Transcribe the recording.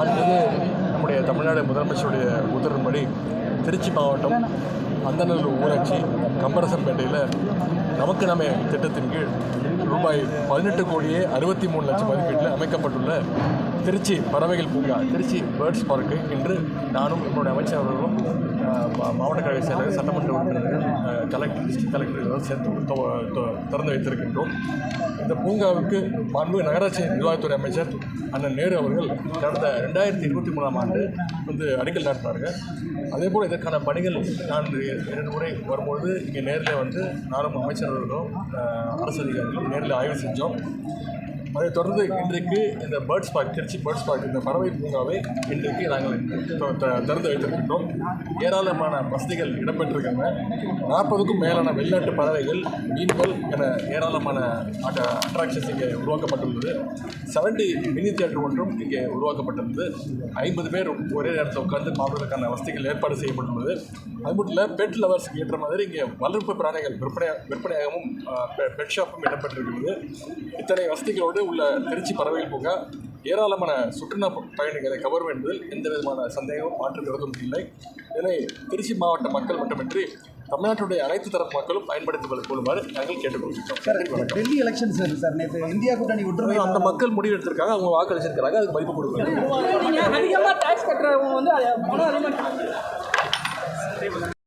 மாண்புமிகு நம்முடைய தமிழ்நாடு முதலமைச்சருடைய உத்தரவின்படி திருச்சி மாவட்டம் அந்தநல்லூர் ஊராட்சி கம்பரசன்பேட்டையில் நமக்கு நம்ம திட்டத்தின் கீழ் ரூபாய் பதினெட்டு கோடியே அறுபத்தி மூணு லட்சம் மதிப்பீட்டில் அமைக்கப்பட்டுள்ள திருச்சி பறவைகள் பூங்கா திருச்சி பேர்ட்ஸ் பார்க்கு இன்று நானும் என்னுடைய அமைச்சர் அவர்களும் மாவட்ட கழக செயலர் சட்டமன்ற உறுப்பினர்கள் கலெக்டர் டிஸ்ட்ரிக்ட் கலெக்டர் சேர்த்து திறந்து வைத்திருக்கின்றோம். இந்த பூங்காவுக்கு மாண்பு நகராட்சி நிர்வாகத்துறை அமைச்சர் அண்ணன் நேரு அவர்கள் கடந்த ரெண்டாயிரத்தி இருபத்தி மூணாம் ஆண்டு வந்து அடிக்கல் நாட்டினார்கள் அதே போல் இதற்கான பணிகள் நான் இரண்டு முறை வரும்பொழுது இங்கே நேரில் வந்து நானும் அமைச்சர் அவர்களும் அரசு அதிகாரிகளும் நேரில் ஆய்வு செஞ்சோம். அதை தொடர்ந்து இன்றைக்கு இந்த birds park Trichy birds park இந்த பறவை பூங்காவை இன்றைக்கு நாங்கள் திறந்து வைத்திருக்கின்றோம். ஏராளமான வசதிகள் இடம்பெற்றிருக்காங்க நாற்பதுக்கும் மேலான வெளிநாட்டு பறவைகள் மீன்கள் என ஏராளமான அட்ராக்ஷன்ஸ் இங்கே உருவாக்கப்பட்டுள்ளது. செவன்டி மினி தியேட்டர் ஒன்றும் இங்கே உருவாக்கப்பட்டிருந்தது. ஐம்பது பேர் ஒரே நேரத்தில் உட்கார்ந்து பார்ப்பதற்கான வசதிகள் ஏற்பாடு செய்யப்பட்டுள்ளது. அது மட்டும் இல்லை பெட் லவர்ஸ்க்கு ஏற்ற மாதிரி இங்கே வளர்ப்பு பிராணிகள் விற்பனை விற்பனையாகவும் பெட் ஷாப்பும் இடம்பெற்றிருக்கிறது. இத்தனை வசதிகளோடு உள்ள திருச்சி பறவைகள் பூங்கா ஏராளமான சுற்றுலா பயணிகளை கவரும் என்பதில் எந்த விதமான சந்தேகமும் மாற்று கருத்தும் இல்லை இதனை திருச்சி மாவட்ட மக்கள் மட்டுமின்றி தமிழ்நாட்டுடைய அனைத்து தரப்பு மக்களும் பயன்படுத்திக் கொள்ளுமாறு நாங்கள் கேட்டுக்கொள்கிறோம். டெல்லி எலெக்ஷன் சார் சார் நேற்று இந்தியா கூட்டணி ஒற்றுமை அந்த மக்கள் முடிவு எடுத்திருக்காங்க அவங்க வாக்களிச்சிருக்காங்க அதுக்கு மதிப்பு கொடுக்கணும் அதிகமாக டேக்ஸ் கட்டுறவங்க வந்து